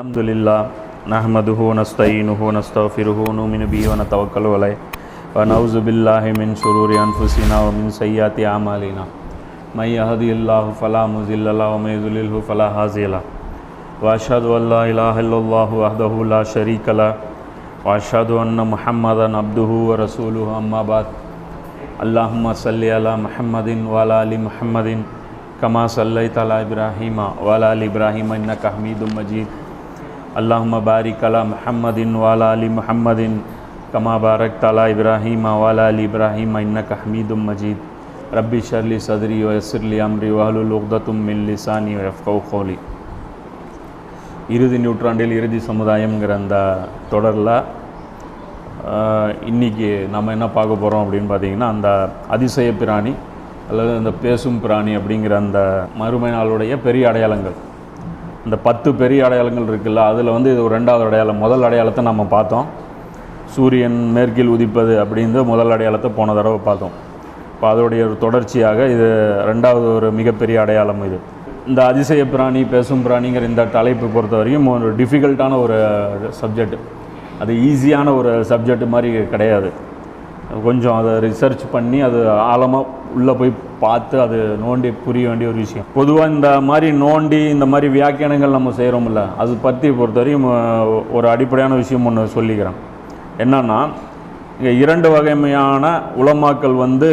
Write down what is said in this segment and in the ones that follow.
الحمد لله نحمده ونستعينه ونستغفره ونؤمن به ونتوكل عليه. ونعوذ بالله من شرور أنفسنا ومن سيئات أعمالنا. من يهدي الله فلا مضل له ومن يضلله فلا هادي له. وأشهد أن لا إله إلا الله وحده لا شريك له. وأشهد أن محمدا عبده ورسوله أما بعد. اللهم صل على محمد وعلى آل محمد كما صليت على إبراهيم وعلى آل إبراهيم إنك حميد مجيد. அல்லாஹும் பாரிக் அலா முஹம்மதின் வாலா அலி முஹம்மதின் கமா பாரக் தலா இப்ராஹிம் வாலா அலி இப்ராஹிம் இன்னக் ஹமீதும் மஜீத் ரப்பி ஷர்லி சதுரி வயசுர்லி அம்ரி வஹலுல் உக்தத்தும் மில் லிசானி கோலி இறுதி நூற்றாண்டில் இறுதி சமுதாயங்கிற அந்த தொடரில் இன்றைக்கி நம்ம என்ன பார்க்க போகிறோம் அப்படின்னு பார்த்தீங்கன்னா அந்த அதிசய பிராணி அல்லது அந்த பேசும் பிராணி அப்படிங்கிற அந்த மறுமை நாளுடைய பெரிய அடையாளங்கள். இந்த பத்து பெரிய அடையாளங்கள் இருக்குல்ல அதில் வந்து இது ஒரு ரெண்டாவது அடையாளம். முதல் அடையாளத்தை நம்ம பார்த்தோம். சூரியன் மேற்கில் உதிப்பது அப்படின்னு முதல் அடையாளத்தை போன தடவை பார்த்தோம். இப்போ அதோடைய ஒரு தொடர்ச்சியாக இது ரெண்டாவது ஒரு மிகப்பெரிய அடையாளம் இது. இந்த அதிசய பிராணி பேசும் பிராணிங்கிற இந்த தலைப்பு பொறுத்த வரைக்கும் ஒரு டிஃபிகல்ட்டான ஒரு சப்ஜெக்ட் அது ஈஸியான ஒரு சப்ஜெக்ட் மாதிரி கிடையாது. கொஞ்சம் அதை ரிசர்ச் பண்ணி அது ஆழமாக உள்ளே போய் பார்த்து அது நோண்டி புரிய வேண்டிய ஒரு விஷயம். பொதுவாக இந்த மாதிரி நோண்டி இந்த மாதிரி வியாக்கியானங்கள் நம்ம செய்கிறோம்ல அது பற்றி பொறுத்தவரையும் ஒரு அடிப்படையான விஷயம் ஒன்று சொல்லிக்கிறேன். என்னென்னா இங்கே இரண்டு வகைமையான உலமாக்கள் வந்து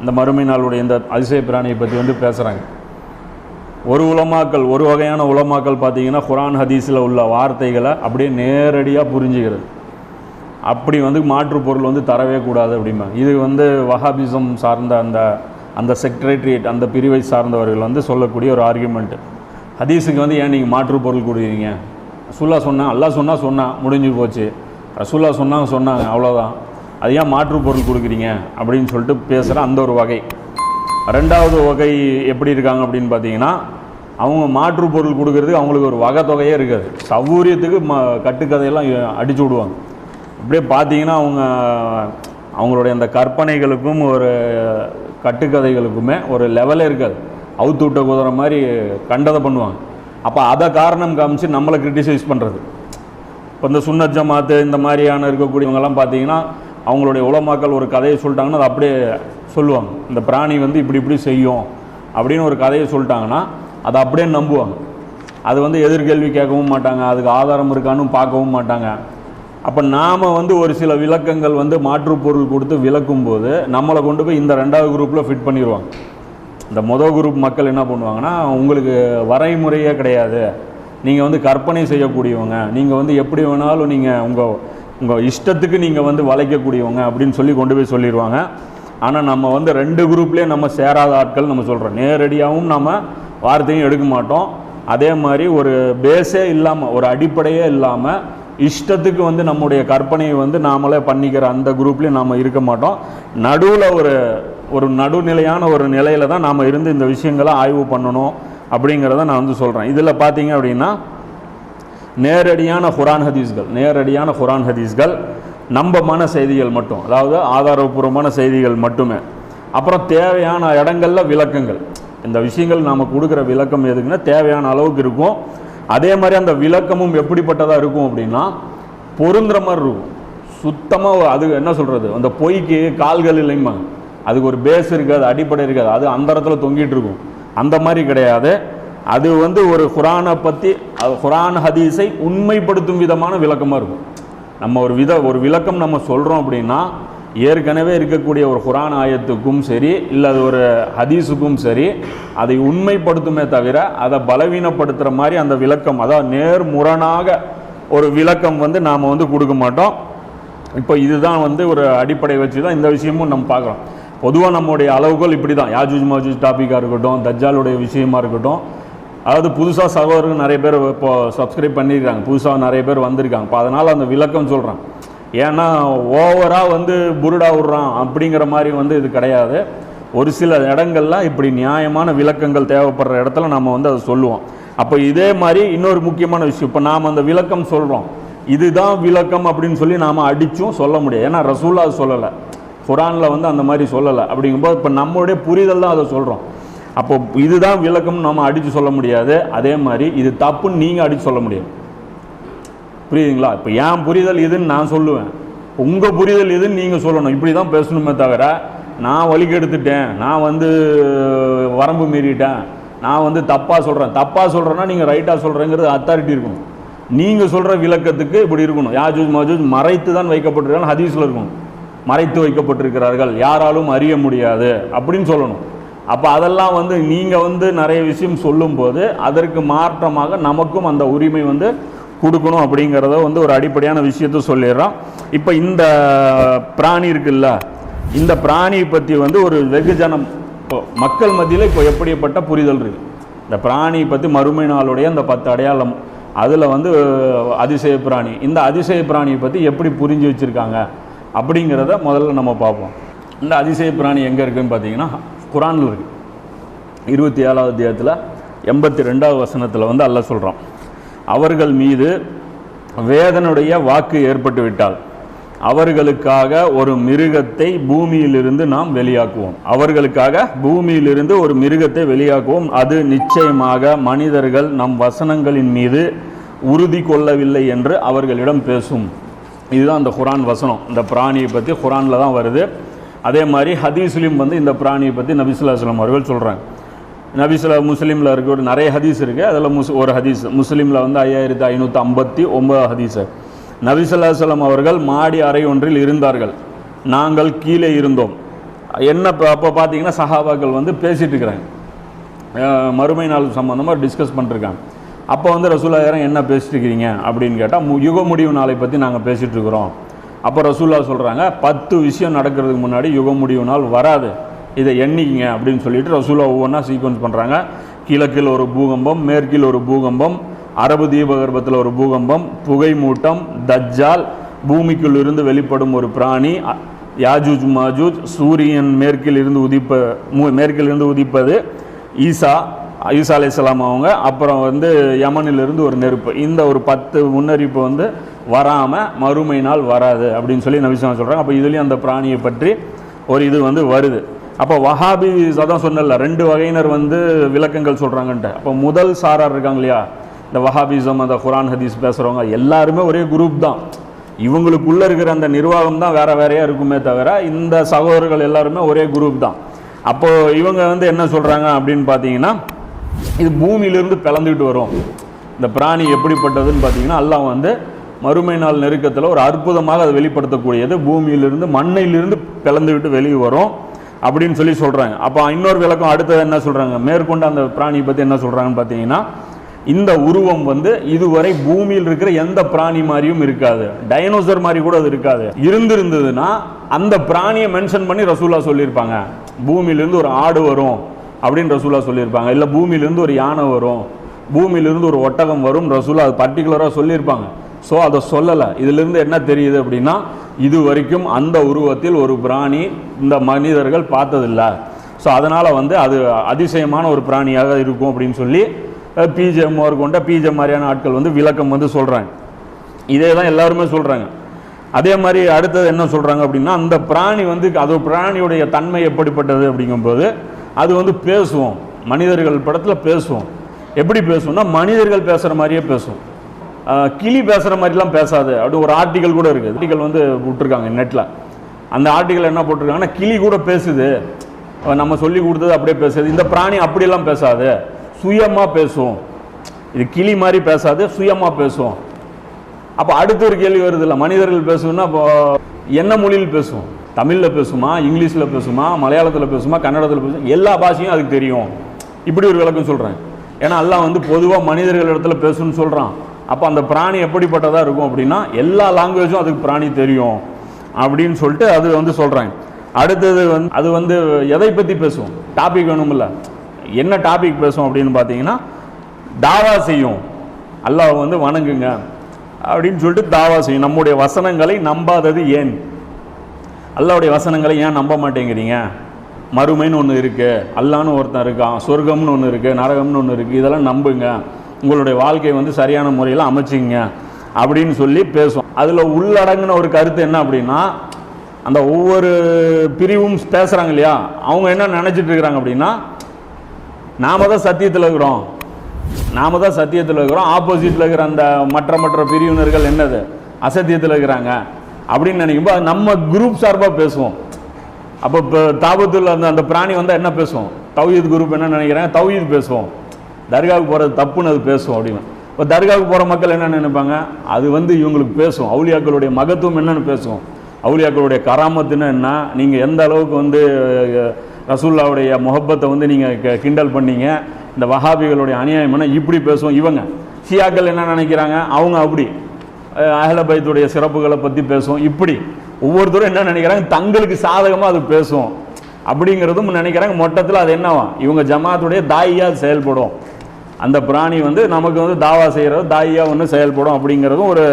இந்த மறுமை நாளுடைய இந்த அதிசய பிராணியை பற்றி வந்து பேசுகிறாங்க ஒரு உலமாக்கள் ஒரு வகையான உலமாக்கள் பார்த்தீங்கன்னா குரான் ஹதீஸில் உள்ள வார்த்தைகளை அப்படியே நேரடியாக புரிஞ்சுக்கிறது. அப்படி வந்து மாற்று பொருள் வந்து தரவே கூடாது அப்படிம்பாங்க. இது வந்து வஹாபிசம் சார்ந்த அந்த அந்த செக்ரட்டரியேட் அந்த பிரிவை சார்ந்தவர்கள் வந்து சொல்லக்கூடிய ஒரு ஆர்குமெண்ட் ஹதீஸுக்கு வந்து ஏன் நீங்கள் மாற்று பொருள் கொடுக்குறீங்க ரசூல்லா சொன்னால் அல்லா சொன்னால் சொன்னால் முடிஞ்சு போச்சு. ரசூல்லா சொன்னாங்க சொன்னாங்க அவ்வளோதான் அது ஏன் மாற்று பொருள் கொடுக்குறீங்க? அப்படின்னு சொல்லிட்டு பேசுகிற அந்த ஒரு வகை. ரெண்டாவது வகை எப்படி இருக்காங்க அப்படின்னு பார்த்தீங்கன்னா அவங்க மாற்று பொருள் கொடுக்கறதுக்கு அவங்களுக்கு ஒரு வகை தொகையே இருக்காது. சௌகரியத்துக்கு ம கட்டுக்கதையெல்லாம் அடிச்சு விடுவாங்க. அப்படியே பார்த்தீங்கன்னா அவங்க அவங்களுடைய அந்த கற்பனைகளுக்கும் ஒரு கட்டுக்கதைகளுக்குமே ஒரு லெவலே இருக்காது. அவுத்து விட்ட குதிரை மாதிரி கண்டதை பண்ணுவாங்க. அப்போ அதை காரணம் காமிச்சு நம்மளை கிரிட்டிசைஸ் பண்ணுறது இப்போ இந்த சுன்னத் ஜமாத்து இந்த மாதிரியான இருக்கக்கூடியவங்கெல்லாம் பார்த்தீங்கன்னா அவங்களுடைய உலமாக்கள் ஒரு கதையை சொல்லிட்டாங்கன்னா அதை அப்படியே சொல்லுவாங்க. இந்த பிராணி வந்து இப்படி இப்படி செய்யும் அப்படின்னு ஒரு கதையை சொல்லிட்டாங்கன்னா அதை அப்படியே நம்புவாங்க. அது வந்து எதிர்கேள்வி கேட்கவும் மாட்டாங்க. அதுக்கு ஆதாரம் இருக்கான்னு பார்க்கவும் மாட்டாங்க. அப்போ நாம் வந்து ஒரு சில விளக்கங்கள் வந்து மாற்று பொருள் கொடுத்து விளக்கும் போது நம்மளை கொண்டு போய் இந்த ரெண்டாவது குரூப்பில் ஃபிட் பண்ணிடுவாங்க இந்த மொதல் குரூப் மக்கள் என்ன பண்ணுவாங்கன்னா உங்களுக்கு வரைமுறையே கிடையாது. நீங்கள் வந்து கற்பனை செய்யக்கூடியவங்க. நீங்கள் வந்து எப்படி வேணாலும் நீங்கள் உங்கள் உங்கள் இஷ்டத்துக்கு நீங்கள் வந்து வளைக்கக்கூடியவங்க அப்படின்னு சொல்லி கொண்டு போய் சொல்லிடுவாங்க ஆனால் நம்ம வந்து ரெண்டு குரூப்லேயே நம்ம சேராத ஆட்கள் நம்ம சொல்கிறோம் நேரடியாகவும் நம்ம வார்த்தையும் எடுக்க மாட்டோம். அதே மாதிரி ஒரு பேஸே இல்லாமல் ஒரு அடிப்படையே இல்லாமல் இஷ்டத்துக்கு வந்து நம்முடைய கற்பனையை வந்து நாமளே பண்ணிக்கிற அந்த குரூப்லேயும் நாம் இருக்க மாட்டோம். நடுவில் ஒரு ஒரு நடுநிலையான ஒரு நிலையில் தான் நாம் இருந்து இந்த விஷயங்களை ஆய்வு பண்ணணும் அப்படிங்கிறத நான் வந்து சொல்கிறேன் இதில் பார்த்தீங்க அப்படின்னா நேரடியான குரான் ஹதீஸ்கள் நேரடியான குரான் ஹதீஸ்கள் நம்பமான செய்திகள் மட்டும். அதாவது ஆதாரபூர்வமான செய்திகள் மட்டுமே. அப்புறம் தேவையான இடங்களில் விளக்கங்கள். இந்த விஷயங்கள் நாம் கொடுக்குற விளக்கம் எதுக்குன்னா தேவையான அளவுக்கு இருக்கும். அதே மாதிரி அந்த விளக்கமும் எப்படிப்பட்டதாக இருக்கும் அப்படின்னா பொருந்துற மாதிரி இருக்கும். சுத்தமாக அது என்ன சொல்கிறது அந்த பொய்க்கு கால்கள் இல்லைம்மா. அதுக்கு ஒரு பேஸ் இருக்காது அடிப்படை இருக்காது அது அந்த இடத்துல தொங்கிட்டு இருக்கும். அந்த மாதிரி கிடையாது. அது வந்து ஒரு குரானை பற்றி குரான் ஹதீஸை உண்மைப்படுத்தும் விதமான விளக்கமாக இருக்கும். நம்ம ஒரு வித ஒரு விளக்கம் நம்ம சொல்கிறோம் அப்படின்னா ஏற்கனவே இருக்கக்கூடிய ஒரு குரான் ஆயத்துக்கும் சரி இல்லை அது ஒரு ஹதீஸுக்கும் சரி அதை உண்மைப்படுத்துமே தவிர அதை பலவீனப்படுத்துகிற மாதிரி அந்த விளக்கம் அதாவது நேர்முரணாக ஒரு விளக்கம் வந்து நாம் வந்து கொடுக்க மாட்டோம். இப்போ இதுதான் வந்து ஒரு அடிப்படை வச்சு தான் இந்த விஷயமும் நம்ம பார்க்குறோம். பொதுவாக நம்முடைய அளவுகள் இப்படி தான் யாஜூஜ் மாஜூஜ் டாப்பிக்காக இருக்கட்டும் தஜ்ஜாலுடைய விஷயமா இருக்கட்டும். அதாவது புதுசாக சகோதரர்கள் நிறைய பேர் இப்போ சப்ஸ்கிரைப் பண்ணியிருக்காங்க புதுசாக நிறைய பேர் வந்திருக்காங்க. இப்போ அதனால் அந்த விளக்கம் சொல்கிறேன் ஏன்னா ஓவராக வந்து புருடா விட்றான் அப்படிங்கிற மாதிரி வந்து இது கிடையாது. ஒரு சில இடங்கள்லாம் இப்படி நியாயமான விளக்கங்கள் தேவைப்படுற இடத்துல நம்ம வந்து அதை சொல்லுவோம். அப்போ இதே மாதிரி இன்னொரு முக்கியமான விஷயம். இப்போ நாம் அந்த விளக்கம் சொல்கிறோம் இதுதான் விளக்கம் அப்படின்னு சொல்லி நாம் அடித்தும் சொல்ல முடியாது. ஏன்னா ரசூல்லா சொல்லலை. குரானில் வந்து அந்த மாதிரி சொல்லலை. அப்படிங்கும்போது இப்போ நம்மளுடைய புரிதல் தான் அதை சொல்கிறோம் அப்போ இதுதான் விளக்கம்னு நம்ம அடித்து சொல்ல முடியாது. அதே மாதிரி இது தப்புன்னு நீங்கள் அடித்து சொல்ல முடியாது. புரியுதுங்களா? இப்போ ஏன் புரிதல் இதுன்னு நான் சொல்லுவேன். உங்கள் புரிதல் இதுன்னு நீங்கள் சொல்லணும். இப்படி தான் பேசணுமே தவிர நான் வலிக்கு நான் வந்து வரம்பு மீறிட்டேன். நான் வந்து தப்பாக சொல்கிறேன் தப்பாக சொல்கிறேன்னா நீங்கள் ரைட்டாக சொல்கிறேங்கிறது அத்தாரிட்டி இருக்கணும். நீங்கள் சொல்கிற விளக்கத்துக்கு இப்படி இருக்கணும். யாஜூஜ் மாஜூஜ் மறைத்து தான் வைக்கப்பட்டிருக்காங்க ஹதீஸில் இருக்கணும். மறைத்து வைக்கப்பட்டிருக்கிறார்கள். யாராலும் அறிய முடியாது அப்படின்னு சொல்லணும். அப்போ அதெல்லாம் வந்து நீங்கள் வந்து நிறைய விஷயம் சொல்லும்போது அதற்கு மாற்றமாக நமக்கும் அந்த உரிமை வந்து கொடுக்கணும் அப்படிங்கிறத வந்து ஒரு அடிப்படையான விஷயத்த சொல்லிடுறோம் இப்போ இந்த பிராணி இருக்குல்ல இந்த பிராணியை பற்றி வந்து ஒரு வெகுஜனம். இப்போ மக்கள் மத்தியில் இப்போ எப்படிப்பட்ட புரிதல் இருக்கு? இந்த பிராணியை பற்றி மறுமை நாளுடைய அந்த பத்து அடையாளம் அதில் வந்து அதிசய பிராணி இந்த அதிசய பிராணியை பற்றி எப்படி புரிஞ்சு வச்சுருக்காங்க அப்படிங்கிறத முதல்ல நம்ம பார்ப்போம். இந்த அதிசய பிராணி எங்கே இருக்குன்னு பார்த்தீங்கன்னா குரானில் இருக்குது இருபத்தி ஏழாவது அத்தியாயத்தில் எண்பத்தி ரெண்டாவது வசனத்தில் வந்து அல்ல சொல்கிறோம் அவர்கள் மீது வேதனுடைய வாக்கு ஏற்பட்டுவிட்டால் அவர்களுக்காக ஒரு மிருகத்தை பூமியிலிருந்து நாம் வெளியாக்குவோம். அவர்களுக்காக பூமியிலிருந்து ஒரு மிருகத்தை வெளியாக்குவோம். அது நிச்சயமாக மனிதர்கள் நம் வசனங்களின் மீது உறுதி கொள்ளவில்லை என்று அவர்களிடம் பேசும். இதுதான் அந்த குரான் வசனம். இந்த பிராணியை பற்றி குரானில் தான் வருது. அதே மாதிரி ஹதீஸ்லையும் வந்து இந்த பிராணியை பற்றி நபிசுல்லாஸ்லாம் அவர்கள் சொல்கிறாங்க நபிசுல்லா முஸ்லீமில் இருக்க ஒரு நிறைய ஹதீஸ் இருக்குது அதில் முஸ் ஒரு ஹதீஸ் முஸ்லீமில் வந்து ஐயாயிரத்தி ஐநூற்றி ஐம்பத்தி ஒம்பது ஹதீஸு. நபிசுல்லாஸ்லம் அவர்கள் மாடி அறை ஒன்றில் இருந்தார்கள். நாங்கள் கீழே இருந்தோம். என்ன இப்போ அப்போ பார்த்தீங்கன்னா சஹாபாக்கள் வந்து பேசிகிட்டு இருக்கிறாங்க. மறுமை நாள் சம்மந்தமாக டிஸ்கஸ் பண்ணிருக்காங்க அப்போ வந்து ரசூல்லாயிரம் என்ன பேசிட்டு இருக்கிறீங்க அப்படின்னு கேட்டால் மு யுக முடிவு நாளை பற்றி நாங்கள் பேசிகிட்டு இருக்கிறோம். அப்போ ரசூல்லா சொல்கிறாங்க பத்து விஷயம் நடக்கிறதுக்கு முன்னாடி யுக முடிவு நாள் வராது. இதை எண்ணிக்கிங்க அப்படின்னு சொல்லிட்டு ரசூலா ஒவ்வொன்றா சீக்வன்ஸ் பண்ணுறாங்க கிழக்கில் ஒரு பூகம்பம் மேற்கில் ஒரு பூகம்பம் அரபு தீபகற்பத்தில் ஒரு பூகம்பம் புகை மூட்டம் தஜ்ஜால் பூமிக்குள் இருந்து வெளிப்படும் ஒரு பிராணி யாஜூஜ் மாஜூஜ் சூரியன் மேற்கில் இருந்து உதிப்ப மு- மேற்கில் இருந்து உதிப்பது ஈசா ஈசா அலைஹிஸ்ஸலாம் அவங்க அப்புறம் வந்து யமனிலிருந்து ஒரு நெருப்பு. இந்த ஒரு பத்து முன்னறிப்பு வந்து வராமல் மறுமை நாள் வராது அப்படின்னு சொல்லி நபிசனம் சொல்கிறாங்க அப்போ இதுலேயும் அந்த பிராணியை பற்றி ஒரு இது வந்து வருது. அப்போ வஹாபி அதான் சொன்னல ரெண்டு வகையினர் வந்து விளக்கங்கள் சொல்கிறாங்கன்ட்டு அப்போ முதல் சாரார் இருக்காங்க இல்லையா? இந்த வஹாபிசம் அந்த குரான் ஹதீஸ் பேசுகிறவங்க எல்லாருமே ஒரே குரூப் தான். இவங்களுக்குள்ளே இருக்கிற அந்த நிர்வாகம் தான் வேற வேறையாக இருக்குமே தவிர இந்த சகோதரர்கள் எல்லாருமே ஒரே குரூப் தான். அப்போது இவங்க வந்து என்ன சொல்கிறாங்க அப்படின்னு பார்த்தீங்கன்னா இது பூமியிலிருந்து பிளந்துக்கிட்டு வரும். இந்த பிராணி எப்படிப்பட்டதுன்னு பார்த்தீங்கன்னா அல்லாஹ் வந்து மறுமை நாள் நெருக்கத்தில் ஒரு அற்புதமாக அதை வெளிப்படுத்தக்கூடியது. பூமியிலிருந்து மண்ணிலிருந்து பிளந்துக்கிட்டு வெளியே வரும். அப்படின்னு சொல்லி சொல்கிறாங்க அப்போ இன்னொரு விளக்கம் அடுத்தது என்ன சொல்கிறாங்க மேற்கொண்டு அந்த பிராணியை பற்றி என்ன சொல்கிறாங்கன்னு பார்த்தீங்கன்னா இந்த உருவம் வந்து இதுவரை பூமியில் இருக்கிற எந்த பிராணி மாதிரியும் இருக்காது. டைனோசர் மாதிரி கூட அது இருக்காது. இருந்திருந்ததுன்னா அந்த பிராணியை மென்ஷன் பண்ணி ரசூலா சொல்லியிருப்பாங்க. பூமியிலேருந்து ஒரு ஆடு வரும் அப்படின்னு ரசூலா சொல்லியிருப்பாங்க. இல்லை பூமியிலேருந்து ஒரு யானை வரும். பூமியிலிருந்து ஒரு ஒட்டகம் வரும் ரசூலா அது பர்டிகுலராக சொல்லியிருப்பாங்க. ஸோ அதை சொல்லலை. இதிலிருந்து என்ன தெரியுது அப்படின்னா இது வரைக்கும் அந்த உருவத்தில் ஒரு பிராணி இந்த மனிதர்கள் பார்த்ததில்லை. ஸோ அதனால் வந்து அது அதிசயமான ஒரு பிராணியாக இருக்கும் அப்படின்னு சொல்லி பிஜே கொண்ட பிஜே மாதிரியான ஆட்கள் வந்து விளக்கம் வந்து சொல்கிறாங்க இதே தான் எல்லாருமே சொல்கிறாங்க அதே மாதிரி அடுத்தது என்ன சொல்கிறாங்க அப்படின்னா அந்த பிராணி வந்து அது பிராணியுடைய தன்மை எப்படிப்பட்டது அப்படிங்கும்போது அது வந்து பேசுவோம். மனிதர்கள் படத்தில் பேசுவோம். எப்படி பேசுவோம்னா மனிதர்கள் பேசுகிற மாதிரியே பேசுவோம். கிளி பேசுகிற மாதிரிலாம் பேசாது. அப்படி ஒரு ஆர்டிக்கல் கூட இருக்குது. ஆர்டிக்கல் வந்து விட்டுருக்காங்க நெட்டில் அந்த ஆர்டிக்கல் என்ன போட்டிருக்காங்கன்னா கிளி கூட பேசுது. நம்ம சொல்லி கொடுத்தது அப்படியே பேசுது. இந்த பிராணி அப்படியெல்லாம் பேசாது. சுயமாக பேசும். இது கிளி மாதிரி பேசாது சுயமாக பேசும். அப்போ அடுத்த ஒரு கேள்வி வருது இல்லை மனிதர்கள் பேசுன்னா இப்போ என்ன மொழியில் பேசும்? தமிழில் பேசுமா இங்கிலீஷில் பேசுமா மலையாளத்தில் பேசுமா கன்னடத்தில் பேசும் எல்லா பாஷையும் அதுக்கு தெரியும். இப்படி ஒரு விளக்கம் சொல்கிறேன் ஏன்னா எல்லாம் வந்து பொதுவாக மனிதர்கள் இடத்துல பேசுன்னு சொல்கிறான் அப்போ அந்த பிராணி எப்படிப்பட்டதாக இருக்கும் அப்படின்னா எல்லா லாங்குவேஜும் அதுக்கு பிராணி தெரியும் அப்படின்னு சொல்லிட்டு அது வந்து சொல்கிறாங்க அடுத்தது வந்து அது வந்து எதை பற்றி பேசும் டாபிக் வேணும்ல. என்ன டாபிக் பேசும் அப்படின்னு பார்த்தீங்கன்னா தாவா செய்யும். அல்லாஹ் வந்து வணங்குங்க. அப்படின்னு சொல்லிட்டு தாவா செய்யும். நம்முடைய வசனங்களை நம்பாதது ஏன்? அல்லாவுடைய வசனங்களை ஏன் நம்ப மாட்டேங்கிறீங்க? மறுமைன்னு ஒன்று இருக்குது அல்லான்னு ஒருத்தன் இருக்கான். சொர்க்கம்னு ஒன்று இருக்குது நரகம்னு ஒன்று இருக்குது இதெல்லாம் நம்புங்க. உங்களுடைய வாழ்க்கையை வந்து சரியான முறையில் அமைச்சிங்க அப்படின்னு சொல்லி பேசுவோம். அதில் உள்ளடங்கின ஒரு கருத்து என்ன அப்படின்னா அந்த ஒவ்வொரு பிரிவும் பேசுகிறாங்க இல்லையா? அவங்க என்ன நினச்சிட்டு இருக்கிறாங்க அப்படின்னா நாம் தான் சத்தியத்தில் இருக்கிறோம். நாம தான் சத்தியத்தில் இருக்கிறோம். ஆப்போசிட்டில் இருக்கிற அந்த மற்ற மற்ற பிரிவினர்கள் என்னது? அசத்தியத்தில் இருக்கிறாங்க. அப்படின்னு நினைக்கும்போது நம்ம குரூப் சார்பாக பேசுவோம். அப்போ இப்போ தாபத்தில் அந்த அந்த பிராணி வந்தால் என்ன பேசுவோம்? தௌஹீத் குரூப் என்ன நினைக்கிறாங்க? தௌஹீத் பேசுவோம். தர்காவுக்கு போகிறது தப்புன்னு அது பேசுவோம் அப்படின்னு. இப்போ தர்காவுக்கு போகிற மக்கள் என்ன நினைப்பாங்க? அது வந்து இவங்களுக்கு பேசும். அவுளியாக்களுடைய மகத்துவம் என்னென்னு பேசுவோம் அவுளியாக்களுடைய கராமத்துன்னு என்ன? நீங்கள் எந்த அளவுக்கு வந்து ரசூல்லாவுடைய முகப்பத்தை வந்து நீங்கள் கிண்டல் பண்ணீங்க? இந்த வஹாபிகளுடைய அநியாயம்னா இப்படி பேசுவோம் இவங்க. ஷியாக்கள் என்ன நினைக்கிறாங்க? அவங்க அப்படி. அகலபைத்துடைய சிறப்புகளை பற்றி பேசுவோம் இப்படி. ஒவ்வொருத்தரும் என்ன நினைக்கிறாங்க? தங்களுக்கு சாதகமாக அது பேசுவோம் அப்படிங்கிறதும் நினைக்கிறாங்க. மொத்தத்தில் அது என்னவா? இவங்க ஜமாத்துடைய தாயாக செயல்படும். அந்த பிராணி வந்து நமக்கு வந்து தாவா செய்கிறது தாயியாக ஒன்று செயல்படும் அப்படிங்கிறதும் ஒரு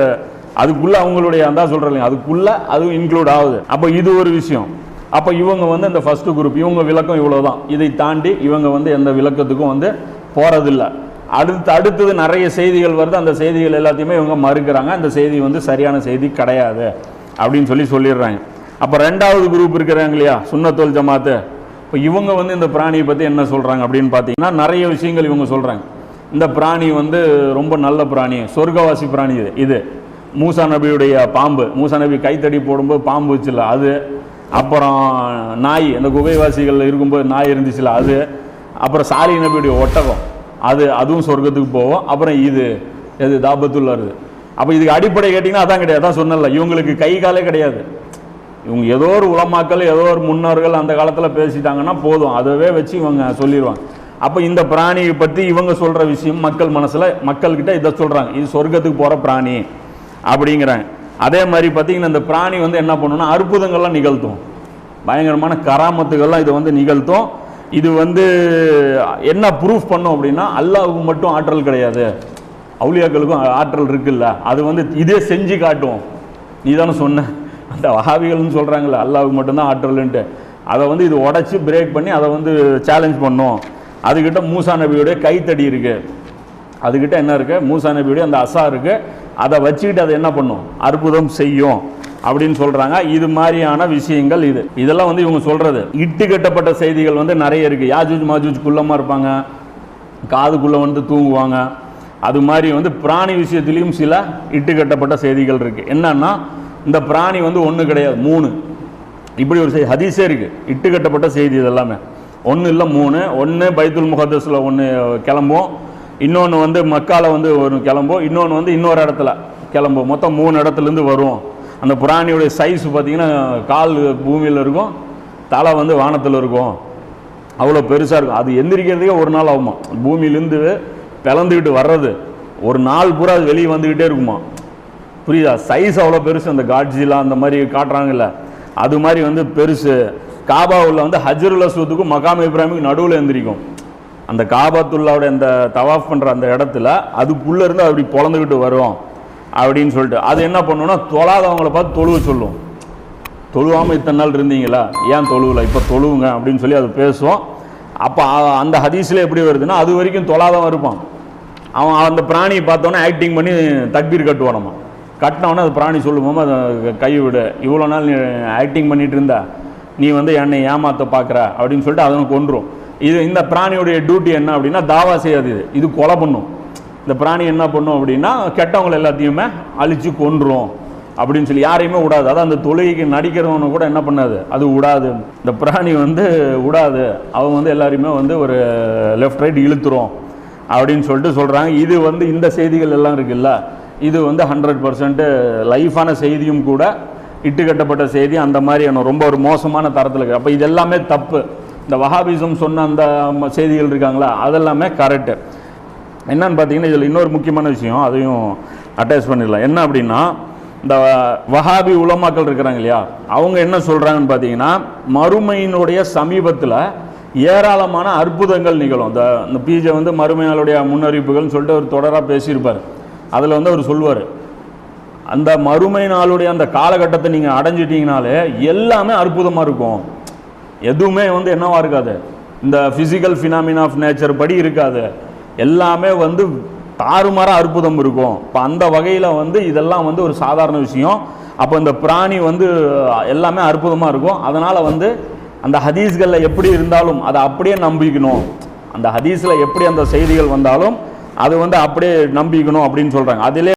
அதுக்குள்ளே அவங்களுடைய அந்த சொல்கிறேன் அதுக்குள்ளே அதுவும் இன்க்ளூட் ஆகுது. அப்போ இது ஒரு விஷயம். அப்போ இவங்க வந்து இந்த ஃபஸ்ட்டு குரூப் இவங்க விளக்கம் இவ்வளோ தான் இதை தாண்டி இவங்க வந்து எந்த விளக்கத்துக்கும் வந்து போகிறதில்ல அடுத்து அடுத்தது நிறைய செய்திகள் வருது. அந்த செய்திகள் எல்லாத்தையுமே இவங்க மறுக்கிறாங்க. அந்த செய்தி வந்து சரியான செய்தி கிடையாது அப்படின்னு சொல்லி சொல்லிடுறாங்க. அப்போ ரெண்டாவது குரூப் இருக்கிறாங்க இல்லையா? சுண்ணத்தொல் ஜமாத்து. இப்போ இவங்க வந்து இந்த பிராணியை பற்றி என்ன சொல்கிறாங்க அப்படின்னு பார்த்தீங்கன்னா நிறைய விஷயங்கள் இவங்க சொல்கிறாங்க இந்த பிராணி வந்து ரொம்ப நல்ல பிராணி. சொர்க்கவாசி பிராணி இது. இது மூசா நபியுடைய பாம்பு. மூசா நபி கைத்தடி போடும்போது பாம்பு வச்சுல அது. அப்புறம் நாய். அந்த குகைவாசிகள் இருக்கும்போது நாய் இருந்துச்சுல அது. அப்புறம் சாலி நபியுடைய ஒட்டகம். அது அதுவும் சொர்க்கத்துக்கு போகும். அப்புறம் இது. எது தாபத்துள்ள வருது அப்போ இதுக்கு அடிப்படை கேட்டிங்கன்னா அதான் கிடையாது. அதான் சொன்னல இவங்களுக்கு கை காலே கிடையாது. இவங்க ஏதோ ஒரு உலமாக்கள் ஏதோ ஒரு முன்னோர்கள் அந்த காலத்தில் பேசிட்டாங்கன்னா போதும். அதவே வச்சு இவங்க சொல்லிடுவாங்க அப்போ இந்த பிராணியை பற்றி இவங்க சொல்கிற விஷயம் மக்கள் மனசில் மக்கள்கிட்ட இதை சொல்கிறாங்க இது சொர்க்கத்துக்கு போகிற பிராணி அப்படிங்கிறாங்க. அதே மாதிரி பார்த்தீங்கன்னா இந்த பிராணி வந்து என்ன பண்ணுன்னா அற்புதங்கள்லாம் நிகழ்த்தும். பயங்கரமான கராமத்துகள்லாம் இது வந்து நிகழ்த்தும். இது வந்து என்ன ப்ரூஃப் பண்ணும் அப்படின்னா அல்லாவுக்கு மட்டும் ஆற்றல் கிடையாது. அவுளியாக்களுக்கும் ஆற்றல் இருக்குல்ல. அது வந்து இதே செஞ்சு காட்டும். நீ தானே சொன்ன. அந்த வகாவிகள்னு சொல்கிறாங்களே அல்லாவுக்கு மட்டும்தான் ஆற்றல்ன்ட்டு. அதை வந்து இது உடச்சி பிரேக் பண்ணி அதை வந்து சேலஞ்ச் பண்ணும். அதுக்கிட்ட மூசா நபியுடைய கைத்தடி இருக்கு. அதுக்கிட்ட என்ன இருக்கு? மூசா நபியுடைய அந்த அசா இருக்கு. அதை வச்சுக்கிட்டு அதை என்ன பண்ணும்? அற்புதம் செய்யும் அப்படின்னு சொல்றாங்க. இது மாதிரியான விஷயங்கள் இது. இதெல்லாம் வந்து இவங்க சொல்றது. இட்டு கட்டப்பட்ட செய்திகள் வந்து நிறைய இருக்கு. யாஜூஜ் மாஜூஜ் குள்ளமா இருப்பாங்க. காதுக்குள்ள வந்து தூங்குவாங்க. அது மாதிரி வந்து பிராணி விஷயத்திலையும் சில இட்டு கட்டப்பட்ட செய்திகள் இருக்கு. என்னன்னா இந்த பிராணி வந்து ஒன்று கிடையாது. மூணு. இப்படி ஒரு செய்தி ஹதீஸே இருக்கு. இட்டு கட்டப்பட்ட செய்தி இதெல்லாமே ஒன்று இல்லை மூணு. ஒன்று பைத்துல் முகதஸில் ஒன்று கிளம்பும். இன்னொன்று வந்து மக்காவில் வந்து ஒரு கிளம்பும். இன்னொன்று வந்து இன்னொரு இடத்துல கிளம்பும். மொத்தம் மூணு இடத்துலேருந்து வரும் அந்த பிராணியுடைய சைஸ் பார்த்தீங்கன்னா கால் பூமியில் இருக்கும் தலை வந்து வானத்தில் இருக்கும். அவ்வளோ பெருசாக இருக்கும். அது எந்திரிக்கிறதுக்கே ஒரு நாள் ஆகுமா? பூமியிலேருந்து பிளந்துக்கிட்டு வர்றது. ஒரு நாள் பூரா அது வெளியே வந்துக்கிட்டே இருக்குமா? புரியுதா? சைஸ் அவ்வளோ பெருசு. அந்த காட்ஜிலாம் அந்த மாதிரி காட்டுறாங்கல்ல. அது மாதிரி வந்து பெருசு. காபாவுல வந்து ஹஜருல் அஸ்வத்துக்கும் மகாம் இப்ராஹிமுக்கு நடுவில் எந்திரிக்கும். அந்த காபாத்துல்லாவுடைய அந்த தவாஃப் பண்ணுற அந்த இடத்துல அதுக்குள்ளே இருந்து அப்படி பிறந்துக்கிட்டு வரும் அப்படின்னு சொல்லிட்டு. அது என்ன பண்ணுன்னா தொழாதவங்கள பார்த்து தொழுவ சொல்லும். தொழுவாமல் இத்தனை நாள் இருந்தீங்களா? ஏன் தொழுவல? இப்போ தொழுவுங்க அப்படின்னு சொல்லி அது பேசுவோம் அப்போ அந்த ஹதீஸில் எப்படி வருதுன்னா அது வரைக்கும் தொழாதவன் இருப்பான். அவன் அந்த பிராணியை பார்த்தோன்னே ஆக்டிங் பண்ணி தக்பீர் கட்டுவானம்மா கட்டினவொடனே அது பிராணி சொல்லுவோம் அதை கைவிடு இவ்வளோ நாள் நீ ஆக்டிங் பண்ணிகிட்டு இருந்தா. நீ வந்து என்னை ஏமாத்த பார்க்குற அப்படின்னு சொல்லிட்டு அதனை கொன்றும் இது இந்த பிராணியுடைய டியூட்டி என்ன அப்படின்னா தாவா செய்யாது இது. இது கொலை பண்ணும். இந்த பிராணி என்ன பண்ணும் அப்படின்னா கெட்டவங்களை எல்லாத்தையுமே அழிச்சு கொன்றும் அப்படின்னு சொல்லி யாரையுமே விடாது. அதான் அந்த தொழுகைக்கு நடிக்கிறவனு கூட என்ன பண்ணாது? அது விடாது. இந்த பிராணி வந்து விடாது. அவன் வந்து எல்லாரையுமே வந்து ஒரு லெஃப்ட் ரைட் இழுத்துரும். அப்படின்னு சொல்லிட்டு சொல்கிறாங்க இது வந்து இந்த செய்திகள் எல்லாம் இருக்குல்ல. இது வந்து ஹண்ட்ரட் பர்சன்ட் லைஃபான செய்தியும் கூட இட்டு கட்டப்பட்ட செய்தி அந்த மாதிரியான ரொம்ப ஒரு மோசமான தரத்தில் இருக்குது அப்போ இது எல்லாமே தப்பு. இந்த வஹாபிசம் சொன்ன அந்த ம- செய்திகள் இருக்காங்களா? அதெல்லாமே கரெக்டு என்னன்னு பார்த்தீங்கன்னா இதில் இன்னொரு முக்கியமான விஷயம் அதையும் அட்டாச் பண்ணிடலாம். என்ன அப்படின்னா இந்த வஹாபி உலமாக்கள் இருக்கிறாங்க இல்லையா? அவங்க என்ன சொல்கிறாங்கன்னு பார்த்தீங்கன்னா மறுமையினுடைய சமீபத்தில் ஏராளமான அற்புதங்கள் நிகழும். இந்த இந்த பீஜை வந்து மறுமையாளுடைய முன்னறிவிப்புகள்னு சொல்லிட்டு ஒரு தொடராக பேசியிருப்பார். அதில் வந்து அவர் சொல்லுவார் அந்த மறுமை நாளுடைய அந்த காலகட்டத்தை நீங்கள் அடைஞ்சிட்டிங்கனாலே எல்லாமே அற்புதமாக இருக்கும். எதுவுமே வந்து என்னவா இருக்காது. இந்த ஃபிசிக்கல் ஃபினாமின் ஆஃப் நேச்சர் படி இருக்காது. எல்லாமே வந்து தாறுமாற அற்புதம் இருக்கும். இப்போ அந்த வகையில் வந்து இதெல்லாம் வந்து ஒரு சாதாரண விஷயம். அப்போ இந்த பிராணி வந்து எல்லாமே அற்புதமாக இருக்கும். அதனால் வந்து அந்த ஹதீஸ்களில் எப்படி இருந்தாலும் அதை அப்படியே நம்பிக்கணும். அந்த ஹதீஸில் எப்படி அந்த செய்திகள் வந்தாலும் அது வந்து அப்படியே நம்பிக்கணும் அப்படின்னு சொல்கிறாங்க அதிலே